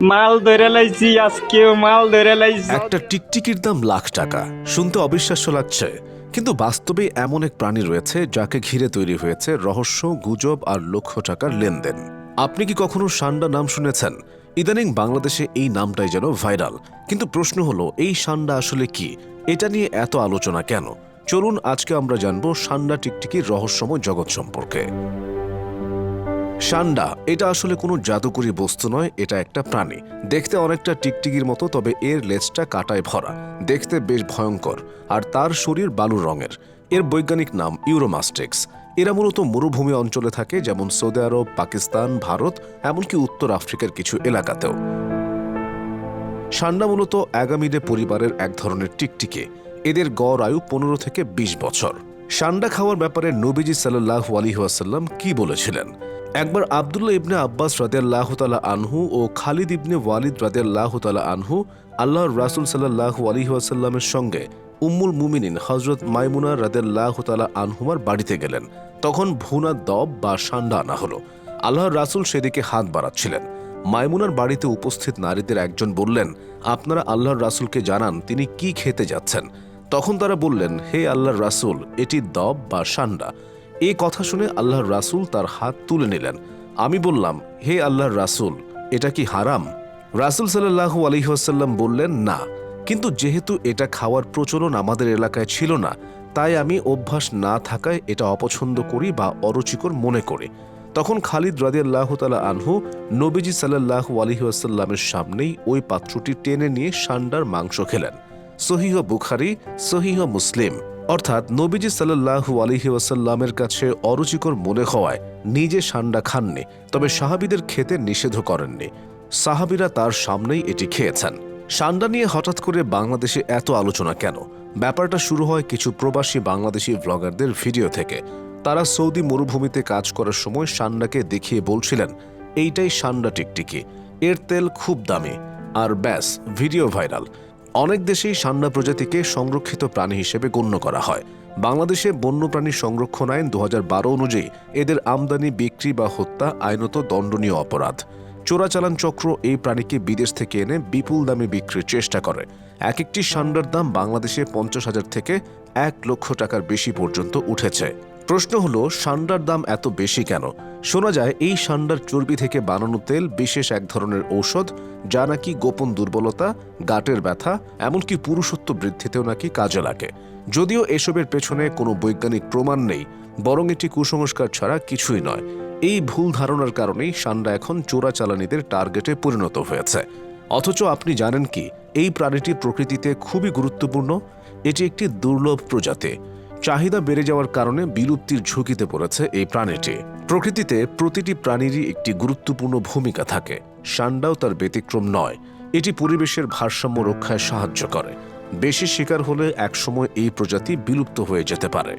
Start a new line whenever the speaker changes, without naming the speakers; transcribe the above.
মাল ধরে লাইছি মাল ধরে লাইছি।
একটা টিকটিকির দাম লাখ টাকা। শুনতে অবিশ্বাস্য লাগছে। কিন্তু বাস্তবে এমন এক প্রাণী রয়েছে, যাকে ঘিরে তৈরি হয়েছে রহস্য, গুজব আর লক্ষ টাকার লেনদেন। আপনি কি কখনো সান্ডা নাম শুনেছেন? ইদানিং বাংলাদেশে এই নামটাই যেন ভাইরাল। কিন্তু প্রশ্ন হলো, এই সান্ডা আসলে কি? এটা নিয়ে এত আলোচনা কেন? চলুন আজকে আমরা জানব সান্ডা টিকটিকির রহস্যময় জগৎ সম্পর্কে। সান্ডা, এটা আসলে কোনো জাদুকরী বস্তু নয়, এটা একটা প্রাণী। দেখতে অনেকটা টিকটিকির মতো, তবে এর লেজটা কাটায় ভরা। দেখতে বেশ ভয়ঙ্কর, আর তার শরীর বালুর রঙের। এর বৈজ্ঞানিক নাম ইউরোমাস্টিক্স। এরা মূলত মরুভূমি অঞ্চলে থাকে, যেমন সৌদি আরব, পাকিস্তান, ভারত, এমনকি উত্তর আফ্রিকার কিছু এলাকাতেও। সান্ডা মূলত অ্যাগামিডে পরিবারের এক ধরনের টিকটিকে। এদের গড় আয়ু পনেরো থেকে ২০ বছর। সান্ডা খাওয়ার ব্যাপারে নবীজি সাল্লাহ আলিহাসাল্লাম কি বলেছিলেন? একবার আবদুল্লাহ ইবনে আব্বাস রাদিয়াল্লাহু তালা আনহু ও খালিদ ইবনে ওয়ালিদ রাদিয়াল্লাহু তালা আনহু আল্লাহর রাসুল সাল্লাহ আলিহাসাল্লামের সঙ্গে উম্মুল মুমিনিন হজরত মাইমুনা রাদিয়াল্লাহু তালা আনহুমার বাড়িতে গেলেন। তখন ভুনা দব বা সান্ডা আনা হলো। আল্লাহর রাসুল সেদিকে হাত বাড়াচ্ছিলেন। মাইমুনার বাড়িতে উপস্থিত নারীদের একজন বললেন, আপনারা আল্লাহর রাসূলকে জানান তিনি কি খেতে যাচ্ছেন? তখন তারা বললেন, হে আল্লাহর রাসূল, এটি দব বা সান্ডা। এই কথা শুনে আল্লাহর রাসূল তার হাত তুলে নিলেন। আমি বললাম, হে আল্লাহর রাসূল, এটা কি হারাম? রাসূল সাল্লাল্লাহু আলাইহি ওয়াসাল্লাম বললেন, না, কিন্তু যেহেতু এটা খাওয়ার প্রচলন আমাদের এলাকায় ছিল না, তাই আমি অভ্যাস না থাকায় এটা অপছন্দ করি বা অরুচিকর মনে করি। তখন খালিদ রাদিয়াল্লাহু তালা আনহু নবীজি সাল্লাল্লাহু আলাইহি ওয়াসাল্লামের সামনেই ওই পাত্রটি টেনে নিয়ে সান্ডার মাংস খেলেন। সহিহ বুখারি, সহিহ মুসলিম। অর্থাৎ নবীজি সাল্লাল্লাহু আলাইহি ওয়াসাল্লামের কাছে অরুচিকর মনে হওয়ায় নিজে সান্ডা খাননি, তবে সাহাবিদের খেতে নিষেধ করেননি। সাহাবিরা তার সামনেই এটি খেয়েছেন। সান্ডা নিয়ে হঠাৎ করে বাংলাদেশে এত আলোচনা কেন? ব্যাপারটা শুরু হয় কিছু প্রবাসী বাংলাদেশি ব্লগারদের ভিডিও থেকে। তারা সৌদি মরুভূমিতে কাজ করার সময় সান্ডাকে দেখিয়ে বলছিলেন, এইটাই সান্ডা টিকটিকি। এর তেল খুব দামি। আর ব্যাস ভিডিও ভাইরাল অনেক দেশেই সান্ডা প্রজাতিকে সংরক্ষিত প্রাণী হিসেবে গণ্য করা হয়। বাংলাদেশে বন্যপ্রাণী সংরক্ষণ আইন দু হাজার বারো অনুযায়ী এদের আমদানি, বিক্রি বা হত্যা আইনত দণ্ডনীয় অপরাধ। চোরাচালান চক্র এই প্রাণীকে বিদেশ থেকে এনে বিপুল দামে বিক্রির চেষ্টা করে। এক একটি সান্ডার দাম বাংলাদেশে পঞ্চাশ হাজার থেকে এক লক্ষ টাকার বেশি পর্যন্ত উঠেছে। প্রশ্ন হলো, সান্ডার দাম এত বেশি কেন? শোনা যায়, এই সান্ডার চর্বি থেকে বানানো তেল বিশেষ এক ধরনের ঔষধ যা নাকি গোপন দুর্বলতা, গাটের ব্যথা, এমনকি পুরুষত্ব বৃদ্ধিতেও নাকি কাজে লাগে। যদিও এসবের পেছনে কোনো বৈজ্ঞানিক প্রমাণ নেই, বরং এটি কুসংস্কার ছাড়া কিছুই নয়। এই ভুল ধারণার কারণেই সান্ডা এখন চোরাচালানিদের টার্গেটে পরিণত হয়েছে। অথচ আপনি জানেন কি, এই প্রাণীটি প্রকৃতিতে খুবই গুরুত্বপূর্ণ। এটি একটি দুর্লভ প্রজাতি। চাহিদা বেড়ে যাওয়ার কারণে বিলুপ্তির ঝুঁকিতে পড়েছে এই প্রাণীটি। প্রকৃতিতে প্রতিটি প্রাণীরই একটি গুরুত্বপূর্ণ ভূমিকা থাকে। সান্ডাও তার ব্যতিক্রম নয়। এটি পরিবেশের ভারসাম্য রক্ষায় সাহায্য করে। বেশি শিকার হলে একসময় এই প্রজাতি বিলুপ্ত হয়ে যেতে পারে।